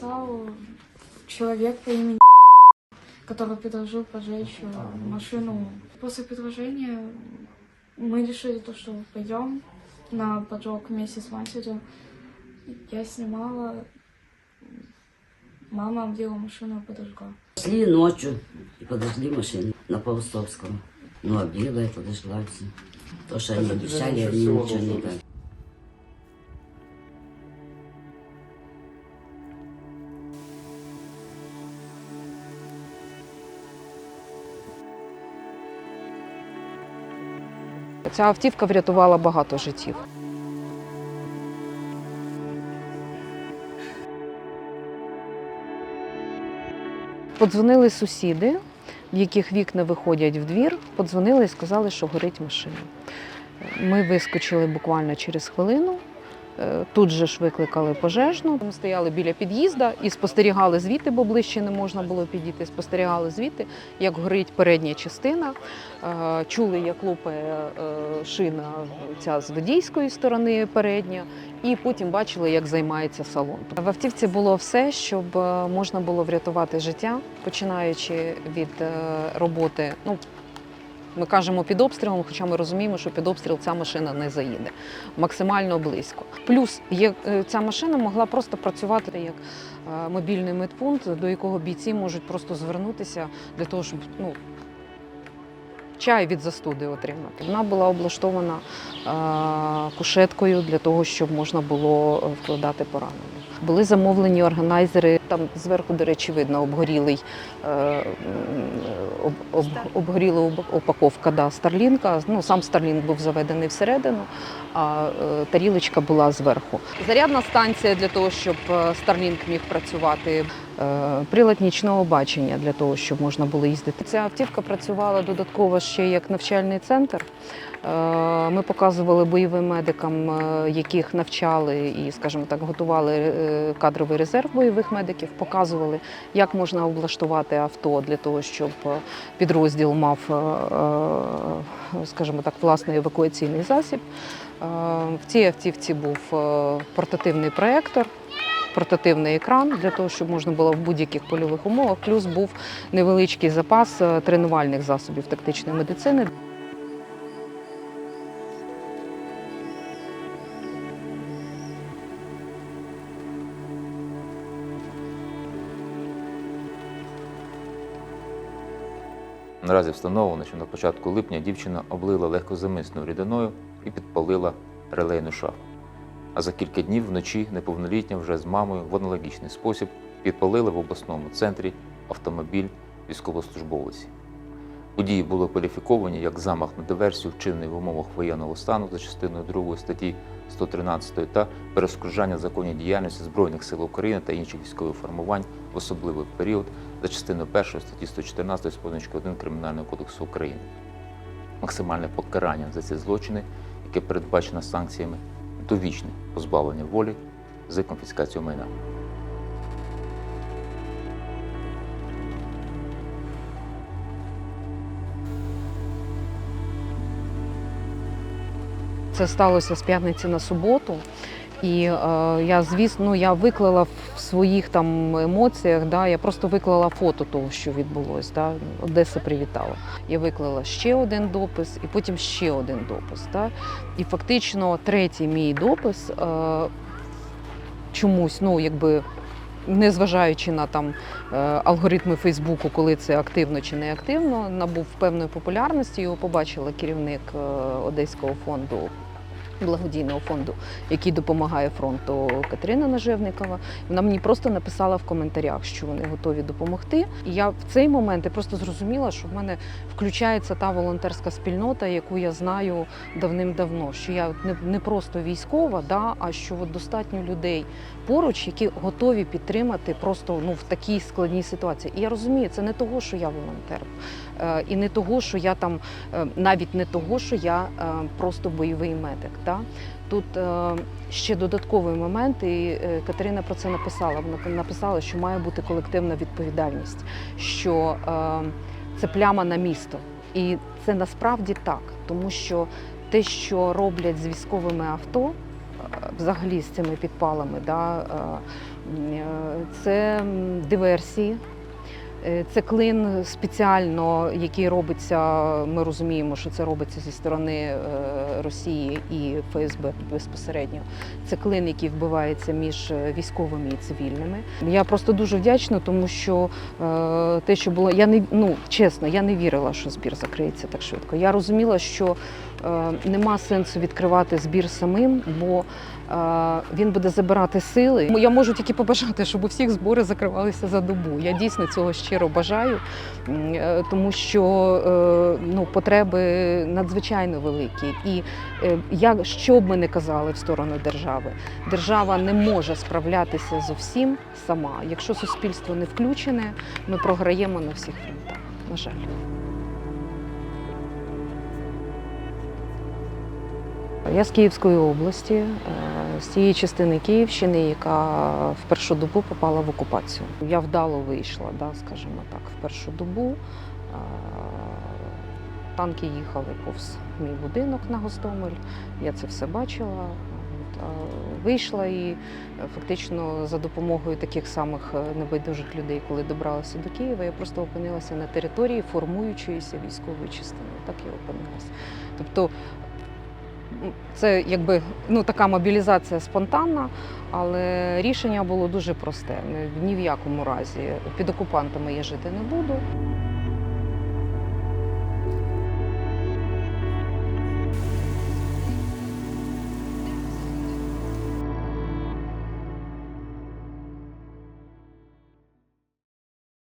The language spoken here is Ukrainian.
написал человек по имени который предложил поджечь э, машину. После предложения мы решили то, что пойдем на поджог вместе с матерью. Я снимала, мама обдела машину и подожгла. Шли ночью и подожгли машину на Паустовского. Ну, обила и подожгла все. То, что они обещали, они ничего не дали. Ця автівка врятувала багато життів. Подзвонили сусіди, в яких вікна виходять в двір, подзвонили і сказали, що горить машина. Ми вискочили буквально через хвилину. Е, Тут же ж викликали пожежну. Ми стояли біля під'їзда і спостерігали звідти, бо ближче не можна було підійти. Спостерігали звідти, як горить передня частина. Е, Чули, як лопає е, шина ця з водійської сторони передня, і потім бачили, як займається салон. В автівці було все, щоб можна було врятувати життя, починаючи від роботи. Ну, ми кажемо під обстрілом, хоча ми розуміємо, що під обстріл ця машина не заїде максимально близько. Плюс є, е, ця машина могла просто працювати як е, мобільний медпункт, до якого бійці можуть просто звернутися для того, щоб ну, чай від застуди отримати. Вона була облаштована е, кушеткою для того, щоб можна було вкладати поранених. Були замовлені органайзери. Там зверху, до речі, видно обгорілий е, об, об, обгоріла упаковка да, Старлінка. Ну сам Старлінк був заведений всередину, а е, тарілочка була зверху. Зарядна станція для того, щоб Старлінк міг працювати. Е, Прилад нічного бачення для того, щоб можна було їздити. Ця автівка працювала додатково ще як навчальний центр. Е, Ми показували бойовим медикам, е, яких навчали і, скажімо так, готували кадровий резерв бойових медиків, показували, як можна облаштувати авто для того, щоб підрозділ мав, скажімо так, власний евакуаційний засіб. В цій автівці був портативний проєктор. Портативний екран для того, щоб можна було в будь-яких польових умовах. Плюс був невеличкий запас е, тренувальних засобів тактичної медицини. Наразі встановлено, що на початку липня дівчина облила легкозамисною рідиною і підпалила релейну шафу. А за кілька днів вночі неповнолітня вже з мамою в аналогічний спосіб підпалили в обласному центрі автомобіль військовослужбовиці. Події були кваліфіковані як замах на диверсію, вчинений в умовах воєнного стану за частиною 2 статті 113 та перешкоджання законній діяльності Збройних сил України та інших військових формувань в особливий період за частиною 1 статті 114 з позначки 1 Кримінального кодексу України. Максимальне покарання за ці злочини, яке передбачено санкціями, довічне позбавлення волі з конфіскацією майна. Це сталося з п'ятниці на суботу. І е, я, звісно, я виклала своїх там емоціях, да, я просто виклала фото того, що відбулося. Да. Одеса привітала. Я виклала ще один допис і потім ще один допис. Да. І фактично третій мій допис е, чомусь, ну якби. Незважаючи на там е, алгоритми Фейсбуку, коли це активно чи не активно, набув певної популярності. Його побачила керівник е, Одеського фонду благодійного фонду, який допомагає фронту Катерина Нажевникова. Вона мені просто написала в коментарях, що вони готові допомогти. І я в цей момент я просто зрозуміла, що в мене включається та волонтерська спільнота, яку я знаю давним-давно. Що я не, просто військова, да, а що от достатньо людей поруч, які готові підтримати просто ну в такій складній ситуації. І я розумію, це не того, що я волонтер, е, і не того, що я там, е, навіть не того, що я е, просто бойовий медик. Да? Тут е, ще додатковий момент, і е, Катерина про це написала. Вона написала, що має бути колективна відповідальність, що е, це пляма на місто. І це насправді так, тому що те, що роблять з військовими авто, взагалі з цими підпалами, да, це диверсії. Е, Це клин спеціально, який робиться. Ми розуміємо, що це робиться зі сторони е, Росії і ФСБ безпосередньо. Це клин, який вбивається між е, військовими і цивільними. Я просто дуже вдячна, тому що те, що було, я не ну чесно, я не вірила, що збір закриється так швидко. Я розуміла, що нема сенсу відкривати збір самим, бо він буде забирати сили. Я можу тільки побажати, щоб у всіх збори закривалися за добу. Я дійсно цього щиро бажаю, е, тому що е, ну, потреби надзвичайно великі. І е, як що б ми не казали в сторону держави, держава не може справлятися з усім сама. Якщо суспільство не включене, ми програємо на всіх фронтах. На жаль. Я з Київської області, е, з тієї частини Київщини, яка в першу добу попала в окупацію. Я вдало вийшла, да, скажімо так, в першу добу. Е, Танки їхали повз мій будинок на Гостомель. Я це все бачила. Вийшла і е, фактично за допомогою таких самих небайдужих людей, коли добралася до Києва, я просто опинилася на території формуючоїся військової частини. Так я опинилася. Тобто це якби ну, така мобілізація спонтанна, але рішення було дуже просте. Ні в якому разі під окупантами я жити не буду.